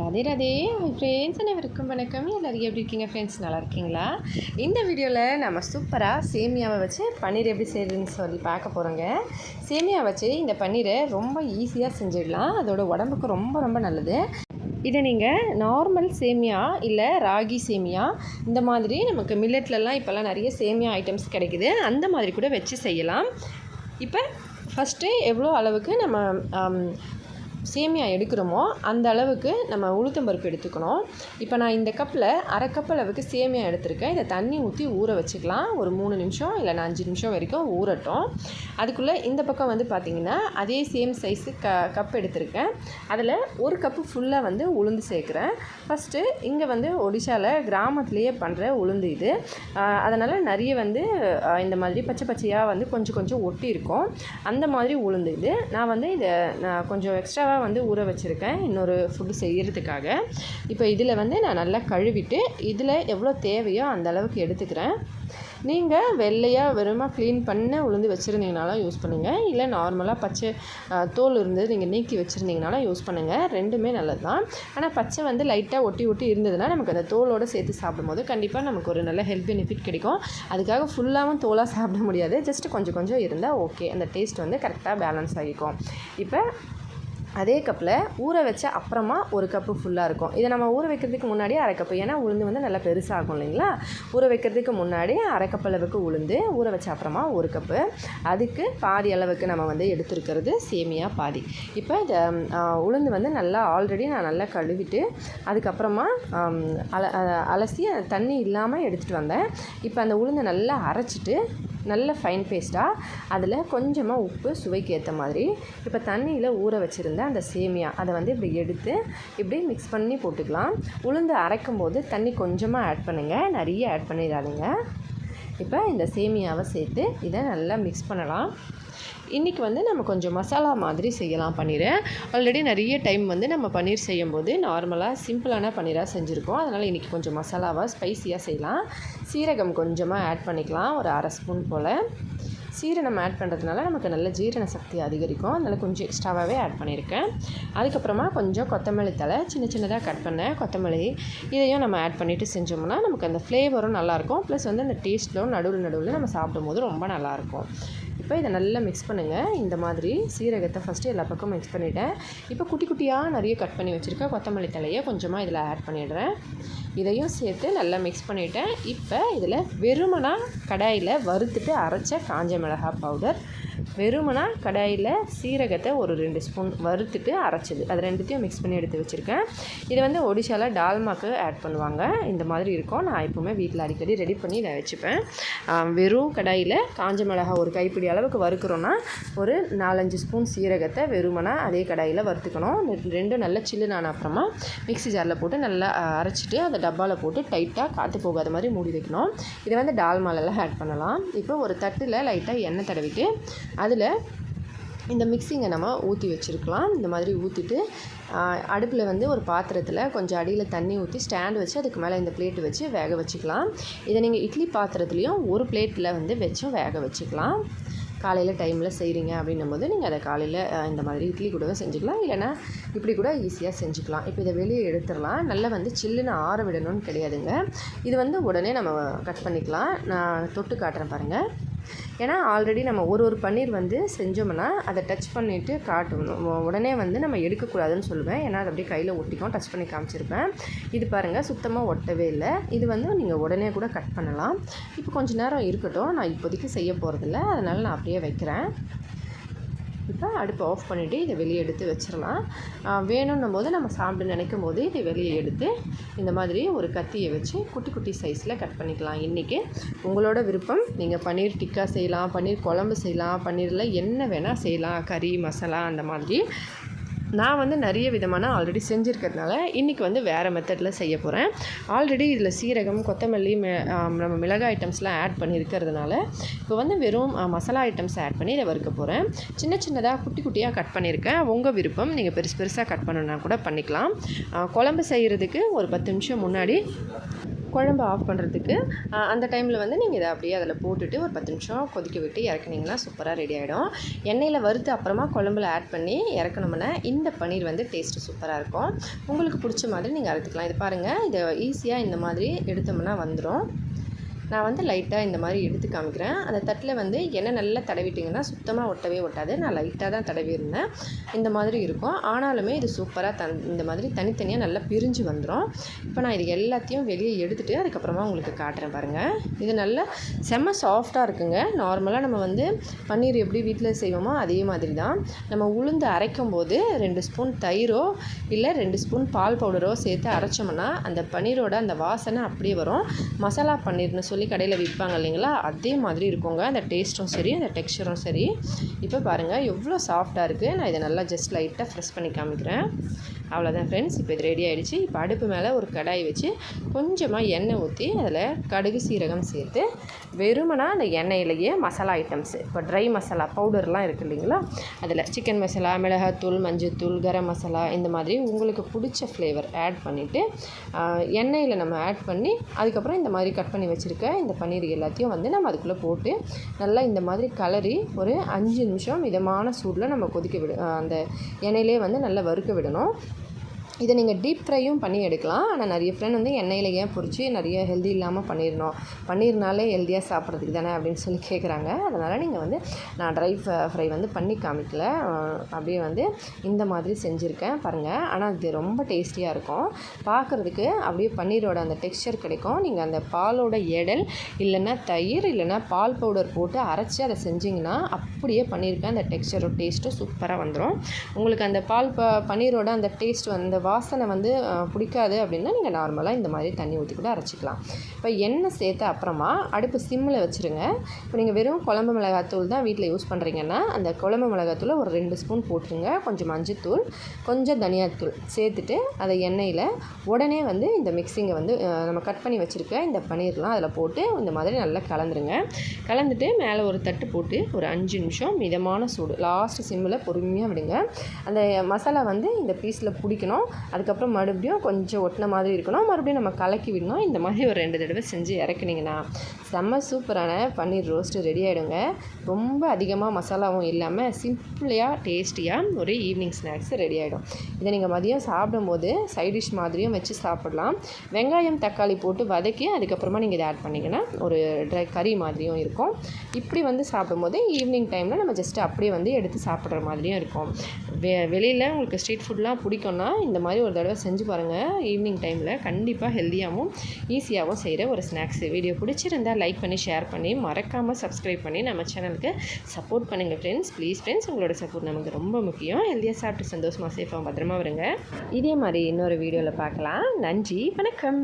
Radhe Radhe. Friends அனைவருக்கும் வணக்கம். எல்லோரும் எப்படி இருக்கீங்க? ஃப்ரெண்ட்ஸ் நல்லா இருக்கீங்களா? இந்த வீடியோவில் நம்ம சூப்பராக சேமியாவை வச்சு பன்னீர் எப்படி செய்யுதுன்னு சொல்லி பார்க்க போகிறோங்க சேமியா வச்சு இந்த பன்னீரை ரொம்ப ஈஸியாக செஞ்சிடலாம். அதோட உடம்புக்கு ரொம்ப ரொம்ப நல்லது. இதை நீங்கள் நார்மல் சேமியா இல்லை ராகி சேமியா இந்த மாதிரி நமக்கு மில்லட்லலாம் இப்போல்லாம் நிறைய சேமியா ஐட்டம்ஸ் கிடைக்குது. அந்த மாதிரி கூட வச்சு செய்யலாம். இப்போ ஃபஸ்ட்டு எவ்வளோ அளவுக்கு நம்ம சேமியா எடுக்கிறோமோ அந்த அளவுக்கு நம்ம உளுத்தம்பருப்பு எடுத்துக்கணும். இப்போ நான் இந்த கப்பில் அரை கப் அளவுக்கு சேமியா எடுத்திருக்கேன். இதை தண்ணி ஊற்றி ஊற வச்சுக்கலாம். ஒரு மூணு நிமிஷம் இல்லை அஞ்சு நிமிஷம் வரைக்கும் ஊறட்டும். அதுக்குள்ளே இந்த பக்கம் வந்து பார்த்திங்கன்னா அதே சேம் சைஸு க கப் எடுத்திருக்கேன். அதில் ஒரு கப்பு ஃபுல்லாக வந்து உளுந்து சேர்க்குறேன். ஃபஸ்ட்டு இங்கே வந்து ஒடிஷாவில் கிராமத்துலேயே பண்ணுற உளுந்து இது. அதனால் நிறைய வந்து இந்த மாதிரி பச்சை பச்சையாக வந்து கொஞ்சம் கொஞ்சம் ஒட்டி இருக்கும் அந்த மாதிரி உளுந்து இது. நான் வந்து இதை நான் கொஞ்சம் எக்ஸ்ட்ரா எக்ஸ்ட்ராவாக வந்து ஊற வச்சுருக்கேன். இன்னொரு ஃபுட்டு செய்கிறதுக்காக இப்போ இதில் வந்து நான் நல்லா கழுவிட்டு இதில் எவ்வளோ தேவையோ அந்த அளவுக்கு எடுத்துக்கிறேன். நீங்கள் வெள்ளையாக வெறுமா க்ளீன் பண்ண உளுந்து வச்சுருந்தீங்கனாலும் யூஸ் பண்ணுங்கள் இல்லை நார்மலாக பச்சை தோல் இருந்து நீங்கள் நீக்கி வச்சுருந்தீங்கனாலும் யூஸ் பண்ணுங்கள் ரெண்டுமே நல்லது தான் ஆனால் பச்சை வந்து லைட்டாக ஒட்டி ஒட்டி இருந்ததுன்னா நமக்கு அந்த தோலோடு சேர்த்து சாப்பிடும்போது கண்டிப்பாக நமக்கு ஒரு நல்ல ஹெல்த் பெனிஃபிட் கிடைக்கும். அதுக்காக ஃபுல்லாகவும் தோலாக சாப்பிட முடியாது. ஜஸ்ட் கொஞ்சம் கொஞ்சம் இருந்தால் ஓகே அந்த டேஸ்ட் வந்து கரெக்டாக பேலன்ஸ் ஆகிக்கும். இப்போ அதே கப்பில் ஊற வச்ச அப்புறமா ஒரு கப்பு ஃபுல்லாக இருக்கும். இதை நம்ம ஊற வைக்கிறதுக்கு முன்னாடி அரை கப்பு ஏன்னா உளுந்து வந்து நல்லா பெருசாகும் இல்லைங்களா? ஊற வைக்கிறதுக்கு முன்னாடி அரை கப் அளவுக்கு உளுந்து ஊற வச்ச அப்புறமா ஒரு கப்பு. அதுக்கு பாதி அளவுக்கு நம்ம வந்து எடுத்துருக்கிறது சேமியா பாதி. இப்போ இந்த உளுந்து வந்து நல்லா ஆல்ரெடி நான் நல்லா கழுவிட்டு அதுக்கப்புறமா அல அலசி தண்ணி இல்லாமல் எடுத்துகிட்டு வந்தேன். இப்போ அந்த உளுந்தை நல்லா அரைச்சிட்டு நல்ல ஃபைன் பேஸ்ட்டாக அதில் கொஞ்சமாக உப்பு சுவைக்கு ஏற்ற மாதிரி. இப்போ தண்ணியில் ஊற வச்சுருந்த அந்த சேமியா அதை வந்து இப்படி எடுத்து இப்படி மிக்ஸ் பண்ணி போட்டுக்கலாம். உளுந்து அரைக்கும் போது தண்ணி கொஞ்சமாக ஆட் பண்ணுங்கள் நிறைய ஆட் பண்ணிடாதீங்க. இப்போ இந்த சேமியாவை சேர்த்து இதை நல்லா மிக்ஸ் பண்ணலாம். இன்றைக்கி வந்து நம்ம கொஞ்சம் மசாலா மாதிரி செய்யலாம் பன்னீரை. ஆல்ரெடி நிறைய டைம் வந்து நம்ம பன்னீர் செய்யும்போது நார்மலாக சிம்பிளான பன்னீராக செஞ்சுருக்கோம். அதனால் இன்றைக்கி கொஞ்சம் மசாலாவாக ஸ்பைசியாக செய்யலாம். சீரகம் கொஞ்சமாக ஆட் பண்ணிக்கலாம் ஒரு அரை ஸ்பூன் போல். சீரகம் ஆட் பண்ணுறதுனால நமக்கு நல்ல ஜீரண சக்தி அதிகரிக்கும். அதனால் கொஞ்சம் எக்ஸ்ட்ராவாகவே ஆட் பண்ணியிருக்கேன் அதுக்கப்புறமா கொஞ்சம் கொத்தமல்லி தழை சின்ன சின்னதாக கட் பண்ண கொத்தமல்லி இதையும் நம்ம ஆட் பண்ணிவிட்டு செஞ்சோம்னா நமக்கு அந்த ஃப்ளேவரும் நல்லாயிருக்கும் ப்ளஸ் வந்து அந்த டேஸ்ட்டும் நடுவில் நடுவில் நம்ம சாப்பிடும்போது ரொம்ப நல்லாயிருக்கும் இப்போ இதை நல்லா மிக்ஸ் பண்ணுங்கள் இந்த மாதிரி சீரகத்தை ஃபஸ்ட்டு எல்லா பக்கமும் மிக்ஸ் பண்ணிவிட்டேன் இப்போ குட்டி குட்டியாக நிறைய கட் பண்ணி வச்சுருக்கேன் கொத்தமல்லி தலையை கொஞ்சமாக இதில் ஆட் பண்ணிடுறேன். இதையும் சேர்த்து நல்லா மிக்ஸ் பண்ணிவிட்டேன் இப்போ இதில் வெறுமனா கடாயில் வறுத்துட்டு அரைச்ச காஞ்ச மிளகாய் பவுடர் வெறுமனா கடாயில் சீரகத்தை ஒரு ரெண்டு ஸ்பூன் வறுத்துட்டு அரைச்சது. அது ரெண்டுத்தையும் மிக்ஸ் பண்ணி எடுத்து வச்சுருக்கேன். இது வந்து ஒடிஷாவில் டால்மாக்கு ஆட் பண்ணுவாங்க. இந்த மாதிரி இருக்கும். நான் எப்போவுமே வீட்டில் அடிக்கடி ரெடி பண்ணி நான் வச்சுப்பேன். வெறும் கடாயில் காஞ்ச மிளகா ஒரு கைப்பிடி அளவுக்கு வறுக்கிறோன்னா ஒரு நாலஞ்சு ஸ்பூன் சீரகத்தை வெறுமனா அதே கடாயில் வறுத்துக்கணும். ரெண்டும் நல்லா சில்லுனான அப்புறமா மிக்ஸி ஜாரில் போட்டு நல்லா அரைச்சிட்டு அந்த டப்பாவில் போட்டு டைட்டாக காற்று போகாத மாதிரி மூடி வைக்கணும். இதை வந்து டால்மாலெல்லாம் ஆட் பண்ணலாம். இப்போ ஒரு தட்டில் லைட்டாக எண்ணெய் தடவிட்டு அதில் இந்த மிக்ஸிங்கை நம்ம ஊற்றி வச்சுருக்கலாம். இந்த மாதிரி ஊற்றிட்டு அடுப்பில் வந்து ஒரு பாத்திரத்தில் கொஞ்சம் அடியில் தண்ணி ஊற்றி ஸ்டாண்ட் வச்சு அதுக்கு மேலே இந்த பிளேட்டு வச்சு வேக வச்சுக்கலாம். இதை நீங்கள் இட்லி பாத்திரத்துலேயும் ஒரு பிளேட்டில் வந்து வச்சும் வேக வச்சுக்கலாம். காலையில் டைமில் செய்கிறீங்க அப்படின்னும் போது நீங்கள் அதை காலையில் இந்த மாதிரி இட்லி கூடவே செஞ்சுக்கலாம். இல்லைனா இப்படி கூட ஈஸியாக செஞ்சுக்கலாம். இப்போ இதை வெளியே எடுத்துடலாம். நல்லா வந்து சில்லுன்னு ஆற விடணும்னு கிடையாதுங்க. இது வந்து உடனே நம்ம கட் பண்ணிக்கலாம். நான் தொட்டு காட்டுறேன் பாருங்கள் ஏன்னா ஆல்ரெடி நம்ம ஒரு ஒரு பன்னீர் வந்து செஞ்சோம்னா அதை டச் பண்ணிவிட்டு காட்டணும் உடனே வந்து நம்ம எடுக்கக்கூடாதுன்னு சொல்லுவேன். ஏன்னா அது அப்படியே கையில் ஒட்டிக்கும். டச் பண்ணி காமிச்சிருப்பேன். இது பாருங்கள் சுத்தமாக ஒட்டவே இல்லை. இது வந்து நீங்கள் உடனே கூட கட் பண்ணலாம். இப்போ கொஞ்ச நேரம் இருக்கட்டும். நான் இப்போதைக்கு செய்ய போகிறதில்ல அதனால் நான் அப்படியே வைக்கிறேன். இப்போ அடுப்பை ஆஃப் பண்ணிவிட்டு இதை வெளியே எடுத்து வச்சிடலாம். வேணும்னும் போது நம்ம சாப்பிட நினைக்கும் போது இதை வெளியே எடுத்து இந்த மாதிரி ஒரு கத்தியை வச்சு குட்டி குட்டி சைஸில் கட் பண்ணிக்கலாம். இன்றைக்கி உங்களோட விருப்பம். நீங்கள் பன்னீர் டிக்கா செய்யலாம் பன்னீர் குழம்பு செய்யலாம் பன்னீரில் என்ன வேணால் செய்யலாம். கறி மசாலா அந்த மாதிரி. நான் வந்து நிறைய விதமான ஆல்ரெடி செஞ்சுருக்கிறதுனால இன்றைக்கி வந்து வேறு மெத்தடில் செய்ய போகிறேன் ஆல்ரெடி இதில் சீரகம் கொத்தமல்லி நம்ம மிளகாய் ஐட்டம்ஸ்லாம் ஆட் பண்ணியிருக்கிறதுனால இப்போ வந்து வெறும் மசாலா ஐட்டம்ஸ் ஆட் பண்ணி இதை வறுக்க போகிறேன் சின்ன சின்னதாக குட்டி குட்டியாக கட் பண்ணியிருக்கேன் உங்கள் விருப்பம். நீங்கள் பெருசு பெருசாக கட் பண்ணணுன்னா கூட பண்ணிக்கலாம். குழம்பு செய்கிறதுக்கு ஒரு பத்து நிமிஷம் முன்னாடி குழம்பு ஆஃப் பண்ணுறதுக்கு அந்த டைமில் வந்து நீங்கள் இதை அப்படியே அதில் போட்டுட்டு ஒரு பத்து நிமிஷம் கொதிக்க விட்டு இறக்குனீங்கன்னா சூப்பராக ரெடி ஆகிடும் எண்ணெயில் வறுத்து அப்புறமா குழம்புல ஆட் பண்ணி இறக்கணும்னா இந்த பன்னீர் வந்து டேஸ்ட்டு சூப்பராக இருக்கும். உங்களுக்கு பிடிச்ச மாதிரி நீங்கள் அறுத்துக்கலாம் இது பாருங்கள் இதை ஈஸியாக இந்த மாதிரி எடுத்தோம்னா வந்துடும் நான் வந்து லைட்டாக இந்த மாதிரி எடுத்து காமிக்கிறேன். அந்த தட்டில் வந்து எண்ணெய் நல்லா தடவிட்டிங்கன்னா சுத்தமாக ஒட்டவே ஒட்டாது. நான் லைட்டாக தான் தடவி இருந்தேன் இந்த மாதிரி இருக்கும். ஆனாலுமே இது சூப்பராக தன் இந்த மாதிரி தனித்தனியாக நல்லா பிரிஞ்சு வந்துடும் இப்போ நான் இது எல்லாத்தையும் வெளியே எடுத்துகிட்டு அதுக்கப்புறமா உங்களுக்கு காட்டுறேன் பாருங்கள் இது நல்லா செம்ம சாஃப்டாக இருக்குங்க. நார்மலாக நம்ம வந்து பன்னீர் எப்படி வீட்டில் செய்வோமோ அதே மாதிரி தான். நம்ம உளுந்து அரைக்கும் போது ரெண்டு ஸ்பூன் தயிரோ இல்லை ரெண்டு ஸ்பூன் பால் பவுடரோ சேர்த்து அரைச்சோம்னா அந்த பன்னீரோட அந்த வாசனை அப்படியே வரும். மசாலா பன்னீர்னு சொல்லி சொல்லி கடையில் விற்பாங்க இல்லைங்களா? அதே மாதிரி இருக்குங்க. அந்த டேஸ்ட்டும் சரி அந்த டெக்ஸ்டரும் சரி. இப்போ பாருங்கள் எவ்வளோ சாஃப்டாக இருக்குது நான் இதை நல்லா ஜஸ்ட் லைட்டாக ஃப்ரெஷ் பண்ணி காமிக்கிறேன். அவ்வளோதான் ஃப்ரெண்ட்ஸ் இப்போ இது ரெடி ஆகிடுச்சு இப்போ அடுப்பு மேலே ஒரு கடாய் வச்சு கொஞ்சமாக எண்ணெய் ஊற்றி அதில் கடுகு சீரகம் சேர்த்து வெறுமனா அந்த எண்ணெயிலேயே மசாலா ஐட்டம்ஸு இப்போ ட்ரை மசாலா பவுடர்லாம் இருக்குது இல்லைங்களா? அதில் சிக்கன் மசாலா மிளகாத்தூள் மஞ்சத்தூள் கரம் மசாலா இந்த மாதிரி உங்களுக்கு பிடிச்ச ஃப்ளேவர் ஆட் பண்ணிவிட்டு எண்ணெயில் நம்ம ஆட் பண்ணி அதுக்கப்புறம் இந்த மாதிரி கட் பண்ணி வச்சுருக்க இந்த பன்னீர் எல்லாத்தையும் வந்து நம்ம அதுக்குள்ளே போட்டு நல்லா இந்த மாதிரி கலரி ஒரு அஞ்சு நிமிஷம் மிதமான சூடில் நம்ம கொதிக்க விடு அந்த எண்ணெயிலே வந்து நல்லா வறுக்க விடணும். இதை நீங்கள் டீப் ஃப்ரையும் பண்ணி எடுக்கலாம். ஆனால் நிறைய ஃப்ரெண்ட் வந்து எண்ணெயில் ஏன் பொறிச்சு நிறைய ஹெல்தி இல்லாமல் பண்ணிடணும். பன்னீர்னாலே ஹெல்த்தியாக சாப்பிட்றதுக்கு தானே அப்படின்னு சொல்லி கேட்குறாங்க அதனால் நீங்கள் வந்து நான் ட்ரை ஃப்ரை வந்து பண்ணி காமிக்கல. அப்படியே வந்து இந்த மாதிரி செஞ்சுருக்கேன் பாருங்கள் ஆனால் இது ரொம்ப டேஸ்டியாக இருக்கும். பார்க்குறதுக்கு அப்படியே பன்னீரோட அந்த டெக்ஸ்சர் கிடைக்கும். நீங்கள் அந்த பாலோட எடல் இல்லைன்னா தயிர் இல்லைன்னா பால் பவுடர் போட்டு அரைச்சி அதை செஞ்சிங்கன்னா அப்படியே பண்ணியிருக்கேன் அந்த டெக்ஸ்சரோட டேஸ்ட்டும் சூப்பராக வந்துடும் உங்களுக்கு அந்த பால் ப பன்னீரோட அந்த டேஸ்ட் வந்து வாசனை வந்து பிடிக்காது அப்படின்னா நீங்கள் நார்மலாக இந்த மாதிரி தண்ணி ஊற்றி கூட அரைச்சிக்கலாம். இப்போ எண்ணெய் சேர்த்த அப்புறமா அடுப்பு சிம்மில் வச்சுருங்க. இப்போ நீங்கள் வெறும் குழம்பு மிளகாத்தூள் தான் வீட்டில் யூஸ் பண்ணுறீங்கன்னா அந்த குழம்பு மிளகாத்தூளை ஒரு ரெண்டு ஸ்பூன் போட்டுருங்க. கொஞ்சம் மஞ்சத்தூள் கொஞ்சம் தனியாத்தூள் சேர்த்துட்டு அதை எண்ணெயில் உடனே வந்து இந்த மிக்சிங்கை வந்து நம்ம கட் பண்ணி வச்சுருக்க இந்த பன்னீர்லாம் அதில் போட்டு இந்த மாதிரி நல்லா கலந்துருங்க. கலந்துட்டு மேலே ஒரு தட்டு போட்டு ஒரு அஞ்சு நிமிஷம் மிதமான சூடு லாஸ்ட்டு சிம்மில் பொறுமையாக விடுங்க. அந்த மசாலா வந்து இந்த பீஸில் பிடிக்கணும். அதுக்கப்புறம் மறுபடியும் கொஞ்சம் ஒட்டின மாதிரி இருக்கணும். மறுபடியும் நம்ம கலக்கி விடணும். இந்த மாதிரி ஒரு ரெண்டு தடவை செஞ்சு இறக்குனிங்கன்னா செம்ம சூப்பரான பன்னீர் ரோஸ்ட்டு ரெடி ஆகிடுங்க ரொம்ப அதிகமாக மசாலாவும் இல்லாமல் சிம்பிளையாக டேஸ்டியாக ஒரு ஈவினிங் ஸ்நாக்ஸ் ரெடி ஆகிடும் இதை நீங்கள் மதியம் சாப்பிடும்போது சைட் டிஷ் மாதிரியும் வச்சு சாப்பிடலாம். வெங்காயம் தக்காளி போட்டு வதக்கி அதுக்கப்புறமா நீங்கள் இதை ஆட் பண்ணிங்கன்னா ஒரு ட்ரை கறி மாதிரியும் இருக்கும். இப்படி வந்து சாப்பிடும்போது ஈவினிங் டைமில் நம்ம ஜஸ்ட்டு அப்படியே வந்து எடுத்து சாப்பிட்ற மாதிரியும் இருக்கும். வெ வெளியில் உங்களுக்கு ஸ்ட்ரீட் ஃபுட்லாம் பிடிக்கும்னா இந்த மாதிரி ஒரு தடவை செஞ்சு பாருங்கள் ஈவினிங் டைமில் கண்டிப்பாக ஹெல்த்தியாகவும் ஈஸியாகவும் செய்கிற ஒரு ஸ்நாக்ஸ் வீடியோ பிடிச்சிருந்தால் லைக் பண்ணி ஷேர் பண்ணி மறக்காமல் சப்ஸ்கிரைப் பண்ணி நம்ம சேனலுக்கு சப்போர்ட் பண்ணுங்கள் ஃப்ரெண்ட்ஸ் ப்ளீஸ் ஃப்ரெண்ட்ஸ் உங்களோட சப்போர்ட் நமக்கு ரொம்ப முக்கியம். ஹெல்த்தியாக சாப்பிட்டு சந்தோஷமாக சேஃபாக பத்திரமா வருங்க இதே மாதிரி இன்னொரு வீடியோவில் பார்க்கலாம். நன்றி வணக்கம்.